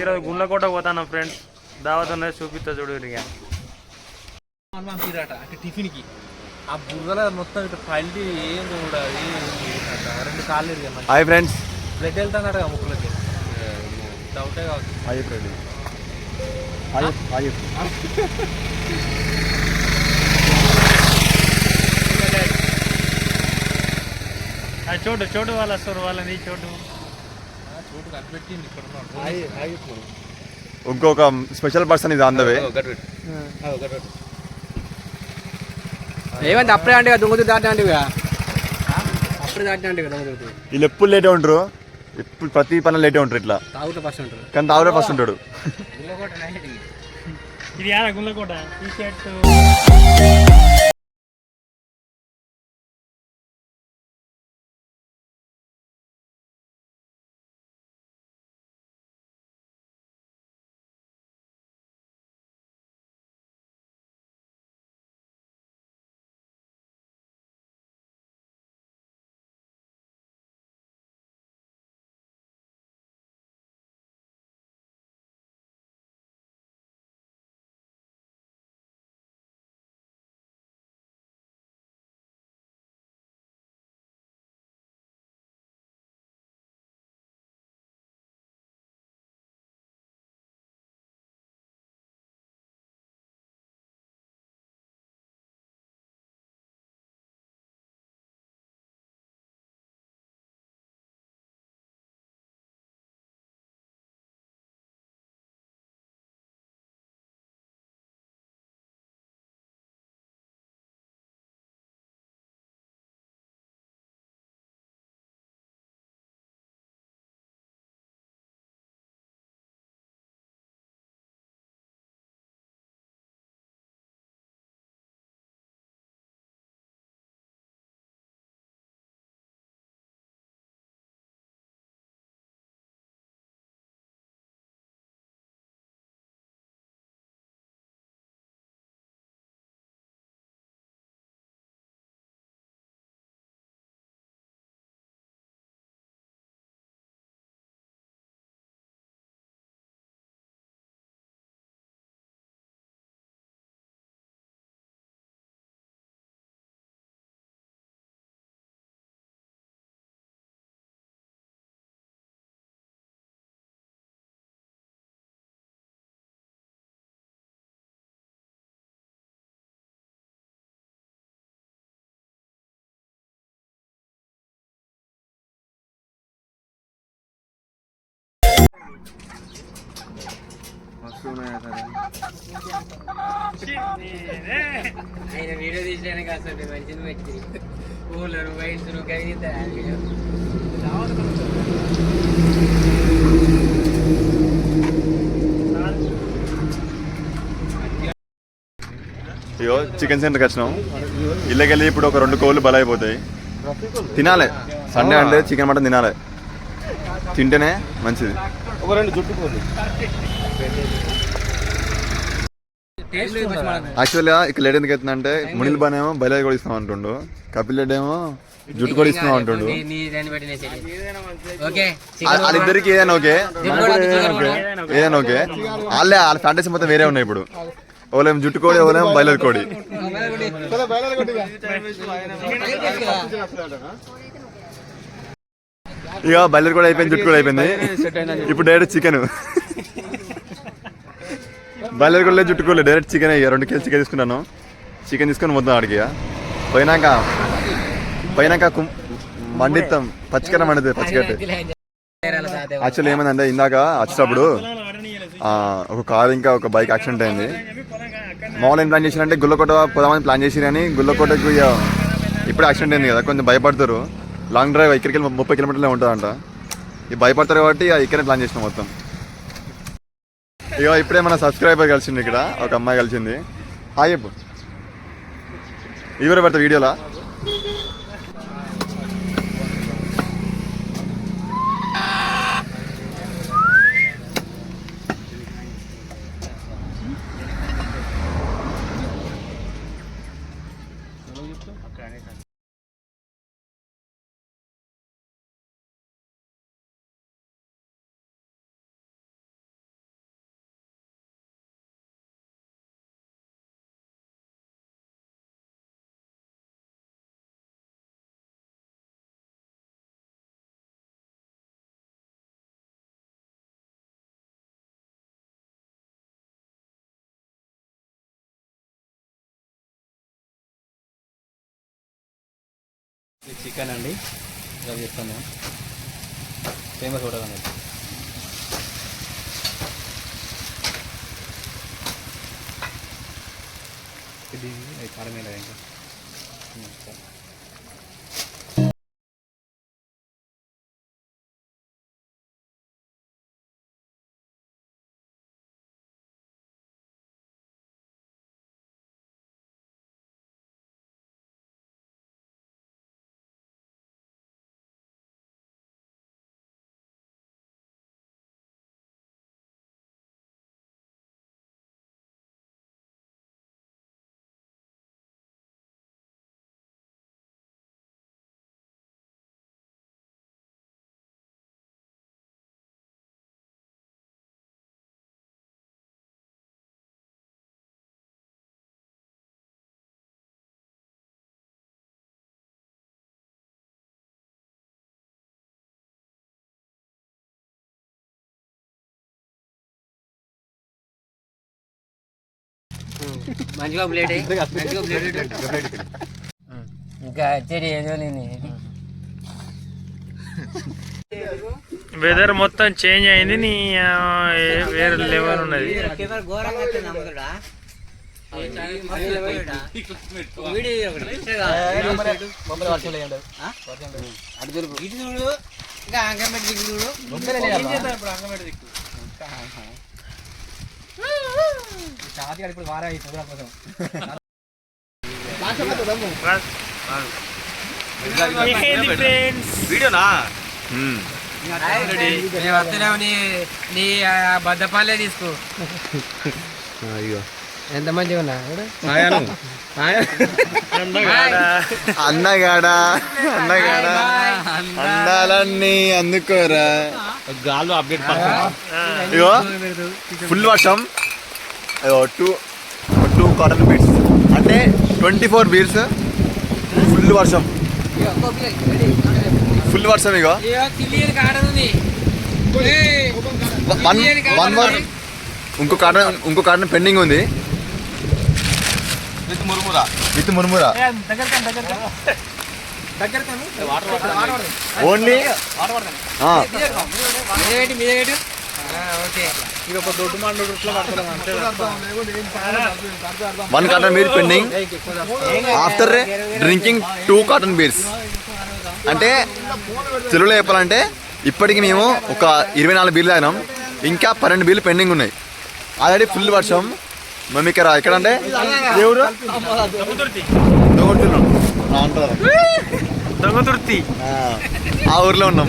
ఈరోజు గుండ్లకోట పోతాను ఫ్రెండ్స్. దావత్ ఉన్నది చూపిస్తా చూడు ఇక. పంపిరట టిఫిన్కి. ఆ బుర్రలో మొత్తం ఇట్లా పల్లి ఏంది కూడా రెండు కాళ్ళు ఇరిగాయి హాయ్ ఫ్రెండ్స్. బ్లడ్ వెళ్తున్నాడు కదా ముక్కులకి. డౌటే కావచ్చు హాయ్ ఫ్రెండ్. Hi hi. ఆ చోటు చోటు వాళ్ళు వస్తారు వాళ్ళని చోటు చోటు కనిపెట్టింది ఇక్కడ ఉన్నాడు ఇంకొక స్పెషల్ పర్సన్ ఇది అందవే. ఏమంటే అప్పుడే అంటే దొంగతు దాటినా అంటే అప్పుడే దాటినా అంటే దొంగతు వీళ్ళు ఎప్పుడు లేటే ఉంటారు? ఎప్పుడు ప్రతి పని లేటే ఉంటారు ఇట్లా? తాగుతా ఫస్ట్ ఉంటారు. కానీ తాగుడే ఫస్ట్ ఉంటాడు. ఇది. యాడ గుండ్లకోట టీ షర్ట్ ఆయన వీడియో తీసడానికి అసలు మంచిది వ్యక్తి కలిగితే అయ్యో చికెన్ సెంటర్కి వచ్చినాం. ఇళ్ళకెళ్ళి ఇప్పుడు ఒక రెండు కోళ్ళు బలైపోతాయి తినాలి. సండే అంటే చికెన్ మటన్ తినాలి. తింటేనే మంచిది. ఒక రెండు జుట్టు పోదు. యాక్చువల్గా ఇక్కడ లేట్ ఎందుకు అవుతుందంటే మునిల్ బాన్ ఏమో బయలు కూడా ఇస్తాం అంటుండు. కపిల్ రెడ్డి ఏమో జుట్టు కూడా ఇస్తున్నాం అంటుండు. వాళ్ళిద్దరికి ఏదైనా ఓకే. ఏదైనా ఓకే. ఏదైనా ఓకే. వాళ్ళే వాళ్ళ ఫ్యాంటసీ మొత్తం వేరే ఉన్నాయి ఇప్పుడు. ఓలేం జుట్టు కోడి ఓలేం బయలు కోడి. ఇక బయలు కూడా అయిపోయింది జుట్టు కూడా అయిపోయింది. ఇప్పుడు డైరెక్ట్ చికెన్. బాయిలర్ కూడా చుట్టుకోలేదు. డైరెక్ట్ చికెన్ అయ్యా రెండు కేజీ చికెన్ తీసుకున్నాను. చికెన్ తీసుకొని వద్దాం ఆడికి పోయినాక పోయినాక కుం- మండిస్తాం పచ్చికర పచ్చికట్టు. యాక్చువల్లీ ఏమైందంటే ఇందాక వచ్చేటప్పుడు ఒక కార్ ఇంకా ఒక బైక్ యాక్సిడెంట్ అయింది. మామూలు ఏం ప్లాన్ చేసిరంటే గుల్లకోట పోదామని ప్లాన్ చేసి కానీ గుల్లకోటకు ఇక ఇప్పుడు యాక్సిడెంట్ అయింది కదా కొంచెం భయపడతారు లాంగ్ డ్రైవ్ ఇక్కడికి వెళ్ళి ముప్పై కిలోమీటర్లే ఉంటుందంట ఈ భయపడతారు కాబట్టి ఇక్కడే ప్లాన్ చేసినాం మొత్తం. ఇగో ఇప్పుడే మన సబ్స్క్రైబర్ కలిసింది ఇక్కడ ఒక అమ్మాయి కలిసింది. హాయ్ చెప్పు. ఇవరే పెడతా వీడియోలా? ఇది చికెన్ అండి. ఇలా చేస్తాం మేము ఫేమస్ హోటల్ అనేది. ఇది కారమేలా ఇంకా మంచిగా ప్లేట్ మంచిగా ప్లేట్ ఇంకా చెడి ఏదో నేను వెదర్ మొత్తం చేంజ్ అయింది నీ వేరే లెవెల్ ఉన్నది. ఇంకా దిక్కు చూడు. దిక్కు? షాది ఇప్పుడు వారా ఈ కోసం? వీడియోనా నీ ఆ బద్దపాలే తీసుకో. ఎంత మంచిగా ఉన్నా? అన్నగాడా. అన్నగాడా. అందాలన్నీ అందుకోరా. గాల్లో అప్డేట్ ఇగో ఫుల్ వర్షం. అయ్యో టూ టూ కాటన్ బీట్స్ అంటే ట్వంటీ ఫోర్ బీర్స్ ఫుల్ వర్షం ఫుల్ వర్షం ఉంది. వన్ వన్ వన్ ఇంకో కాటన్ ఇంకో కాటన్ పెండింగ్ ఉంది. విత్ మురుమురా. With murmura. Only one carton beer pending after drinking two carton beers అంటే తెలుగులో చెప్పాలంటే ఇప్పటికి మేము ఒక ఇరవై నాలుగు బీర్లు తాగినాం. ఇంకా పన్నెండు బీర్లు పెండింగ్ ఉన్నాయి. ఆల్రెడీ ఫుల్ వర్షం. మేము ఇక్కడ ఎక్కడంటే ఆ, ఆ ఊర్లో ఉన్నాం.